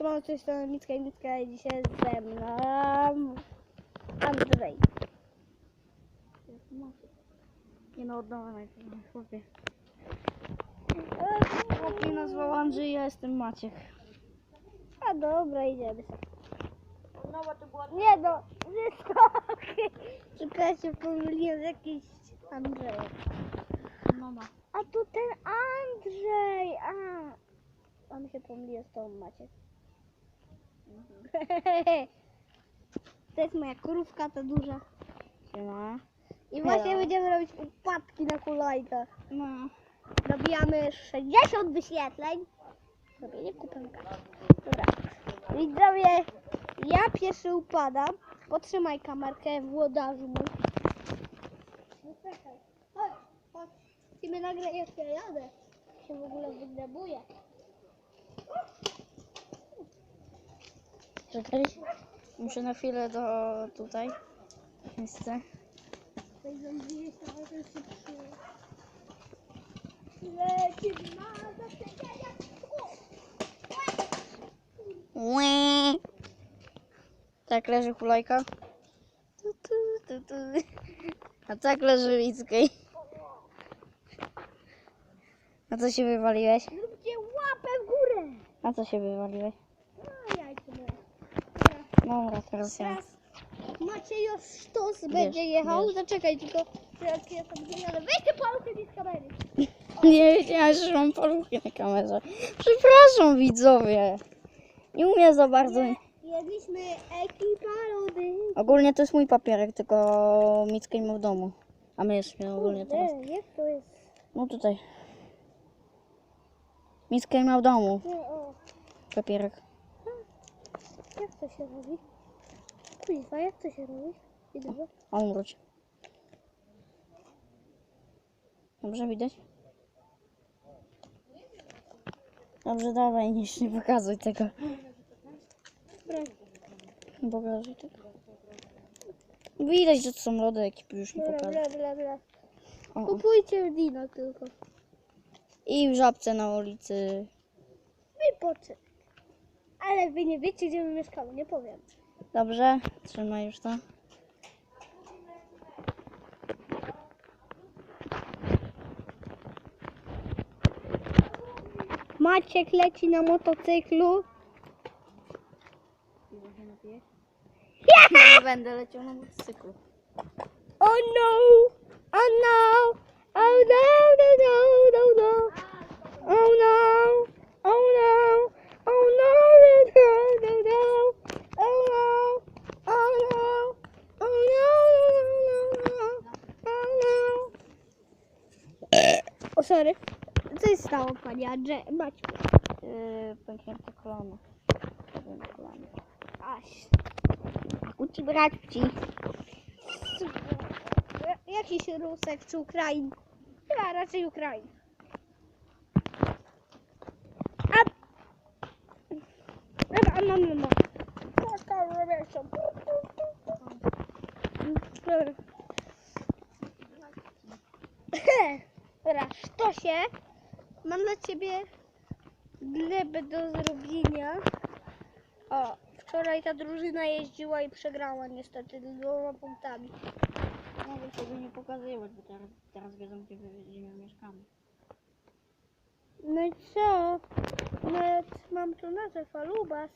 Siemano, cześć, to Micka i Micka i dzisiaj ze mną Andrzej. Nie no, oddawaj chłopie. E, Chłop mnie nazwał Andrzej, ja jestem Maciek. A dobra, idziemy sobie. No bo to. Nie no, ja się pomyliłem z jakimś Andrzejem. Mama. A tu ten Andrzej, a. On się pomylił z tą Maciek. To jest moja krówka, ta duża. Siema. I właśnie Hello. będziemy robić upadki na kulajkach. No. Dobijamy 60 wyświetleń. Robienie kupenka. Dobra. Widzowie, ja pierwszy upadam. Potrzymaj kamerkę w łodarzu mój. No czekaj. Chodź, chodź. Ty mnie nagle jak ja jadę. Się w ogóle wygrebuję. Czekaj. Muszę na chwilę do tutaj. Miejsce. Tak leży hulajka. A tak leży Wickiej. A co się wywaliłeś? Zróbcie łapę w górę. A co się wywaliłeś? Dobra, teraz ja. Już sztos będzie jechał. wiesz. Zaczekaj tylko. Teraz ja tam. Weź te paluchy mi z kamery. Nie wiedziałem, że mam paluchy na kamerze. Przepraszam widzowie. Nie umiem za bardzo. Jedliśmy ekipa lody. Ogólnie to jest mój papierek, tylko Mickiej ma w domu. A my jesteśmy ogólnie teraz. Nie, jak to jest? No tutaj. Mickiej ma w domu Nie, o. papierek. Jak to się robi? Kuźwa, jak to się robi? Idę. A on wróci. Dobrze widać? Dobrze, dawaj, nie, nie pokazuj tego. Pokazuj tego. Widać, że to są lody ekipy, już nie pokażę. bla, bla, bla. O, o. Kupujcie Dino tylko. I w żabce na ulicy. Wypoczyn. Ale wy nie wiecie, gdzie my mieszkamy, nie powiem. Dobrze, trzymaj już to. Maciek leci na motocyklu. Nie będę leciał na motocyklu. Oh no! Oh no! Oh no! Oh no, no, no, no, no! Oh no! Oh no! Oh no, no, no, no! Oh no! O, sorry. Co się stało, panie Andrzej? Maciu. Yy, pęknięte kolano. Pęknięte kolano. Aś. Uci braci. Jakiś Rusek czy Ukrain? Chyba raczej Ukrain. A... Dobra, no, no, no. Taka. Dobra. Dobra, Sztosie, mam dla Ciebie glebę do zrobienia. O, wczoraj ta drużyna jeździła i przegrała niestety dwoma punktami. Mogę tego nie pokazywać, bo teraz, teraz wiedzą, gdzie, gdzie my mieszkamy. No i co? Nawet mam tu nazwę Falubas.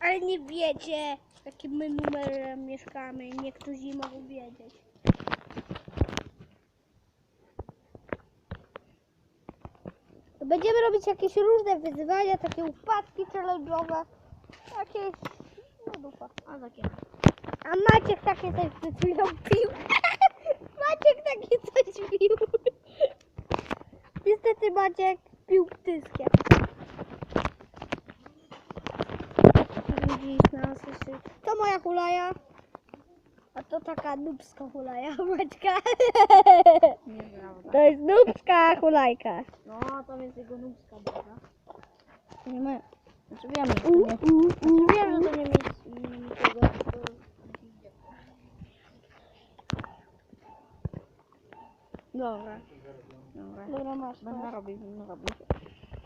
Ale nie wiecie, jakim my numerem mieszkamy. Niektórzy mogą wiedzieć. Będziemy robić jakieś różne wyzwania, takie upadki challenge'owe. Jakieś... No dupa. A takie. A Maciek takie coś przed chwilą pił. Maciek takie coś pił. Niestety Maciek pił tyskiem. Widzisz nas jeszcze. To moja hulaja. A to taka nubska hulaja Maćka. Nieprawda. To jest nubska hulajka. No, tam jest jego nubska, dobra? Nie ma... Znaczy wiemy, że to nie... Znaczy wiem, że to nie mi niczego, to... Dobra. Dobra. Dobra, masz. Będę robił, będę robił.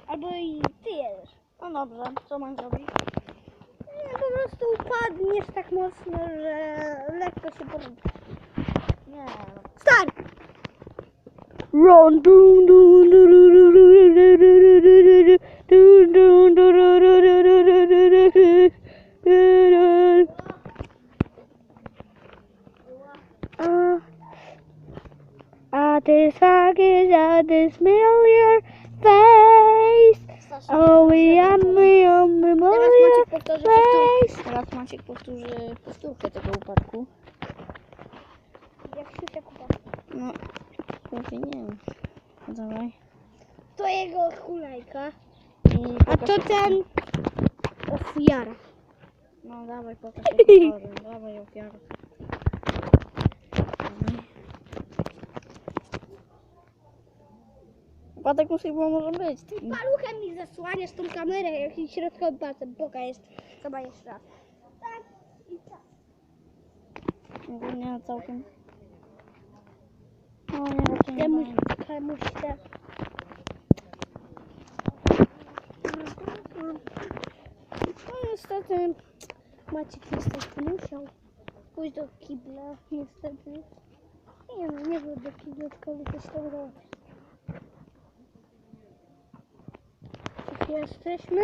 Albo i ty jedziesz. No dobrze, co mam zrobić? Prostu upadniesz tak mocno, że lekko się porzuci. Nie. Start! Run, dun, dun, dun, dun, Maciek powtórzy powtórkę tego upadku. Jak się tak uda. No, właśnie nie wiem. No Dawaj. To jego hulajka. I A pokaż- to ten ofiara. No dawaj, pokaż otworzę. Dawaj ofiarę. Dawaj. Upadek muzyki może być. Paluchem mi zasłaniasz tą kamerę, jak środkowym palcem. Boga jest. Chyba jeszcze raz. Tak i tak. Ogólnie całkiem. No nie, raczej nie będzie. temu się... No niestety Maciek niestety musiał pójść do kibla, niestety. Nie no, nie był do kibla, tylko. Już jesteśmy.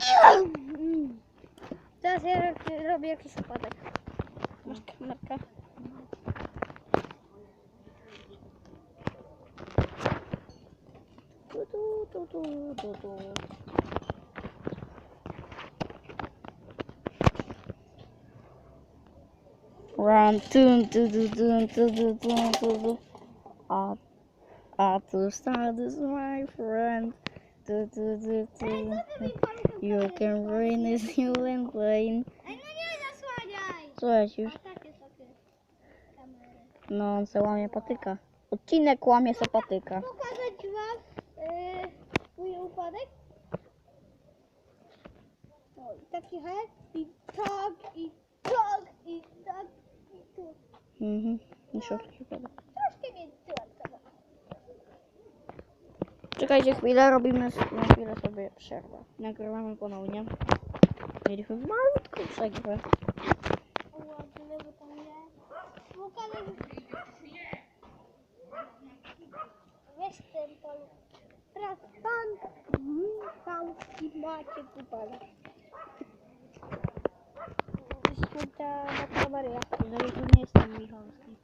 Teraz ja ro- robię jakiś upadek. Masz kamerkę? Tu, tu, tu, tu, tu, tu. Run, tun, tu, tu, tun, tu, tu, tun, tu, tu. A, a tu start is my friend. Tu, tu, tu, tu. You can bring this you and plane. Ej, no nie zasłaniaj! Słuchaj już. Kamery. No, on se łamie patyka. Odcinek łamie se patyka. Pokazać wam yy, mój upadek. O, i taki hek, i tak, i tak, i tak, i tu. Mhm. I szorki pada. Troszkę mnie tyłem. Czekajcie chwilę, robimy na chwilę sobie przerwę. Nagrywamy ponownie. Mieliśmy malutką przerwę. O, ładne, bo tam jest. Pokazać... Weź ten paluch. Teraz pan Michałski macie upadek. Święta na Maryja. Jeżeli to nie jestem Michalski.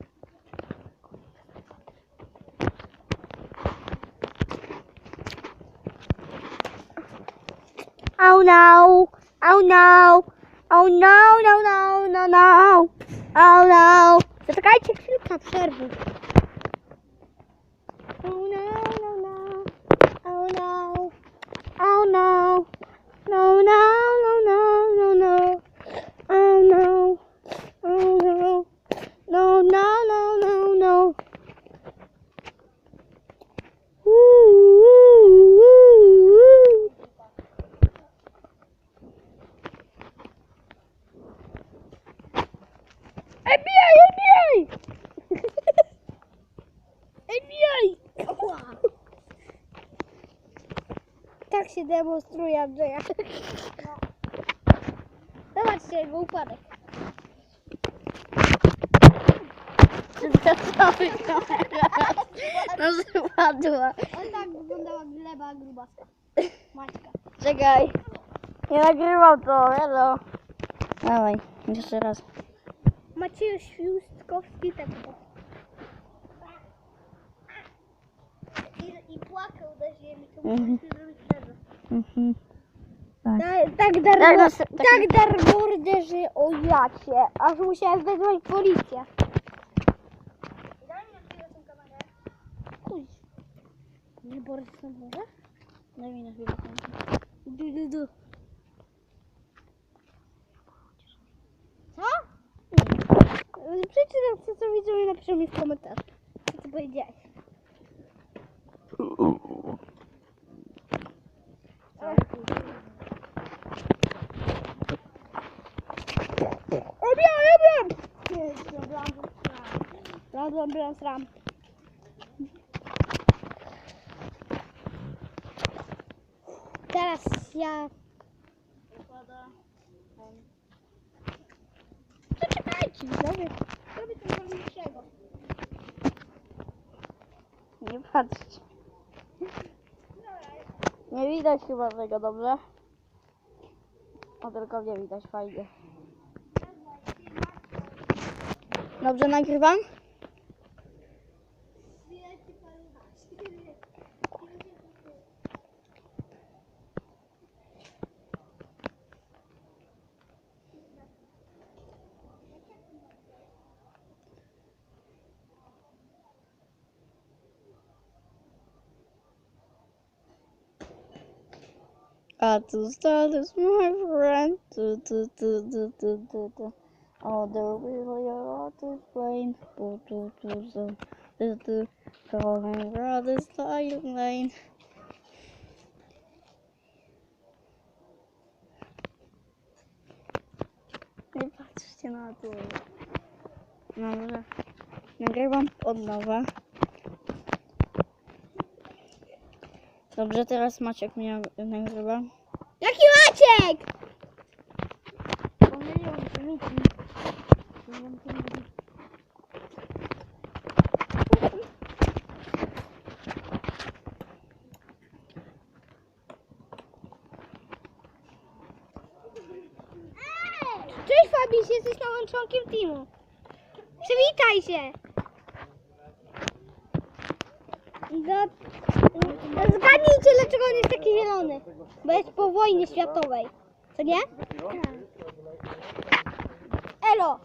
Oh no! Oh no! Oh no, no, no, no, no! Oh no! Zaczekajcie chwilkę przerwy. Oh no, no, no! Oh no! Oh no! No, no, no, no, no, no! Oh no! Oh no! No, no, no, no, no! Woo, woo, woo, woo. FBI! FBI! Ała. Tak się demonstruje Andrzeja. Zobaczcie jego upadek. Cały kamera. No spadła. On tak wyglądała gleba grubaska. Maćka. Czekaj. Nie nagrywam to, hello. Dawaj, jeszcze raz. Maciej Świustkowski tak to. I, I płakał na ziemi. To Mhm. zrobić. Mhm. Tak. Tak, tak, dar, Tak, nas- tak- tak dar morderzy o jacie, aż musiałem wezwać policję. Daj mi na chwilę tą kamerę. Kuź. Nie Borys na dworze? Daj mi na chwilę. Du, du, du. Przeczytam co, co widzą i napiszą mi w komentarzu. Co ty powiedziałeś? Obiam, obiam! Ram, ram, ram, ram. teraz ja... Układa. Czekajcie, zrobię, zrobię coś ważniejszego. Nie patrzcie. Nie widać chyba tego dobrze. O, tylko nie widać, fajnie. Dobrze nagrywam? I to start as my friend. Do, do, do, do, do, do, do. Oh, the really are to explain. Do, do, do, do, do, do. Calling brothers lying lane. Nie patrzcie na to. Dobrze. Nagrywam od nowa. Dobrze, teraz Maciek mnie nagrywa. Jaki Maciek? Cześć Fabiś, jesteś nowym członkiem teamu. Przywitaj się. Za... Zgadnijcie, dlaczego on jest taki zielony. Bo jest po wojnie światowej. Co nie? Elo.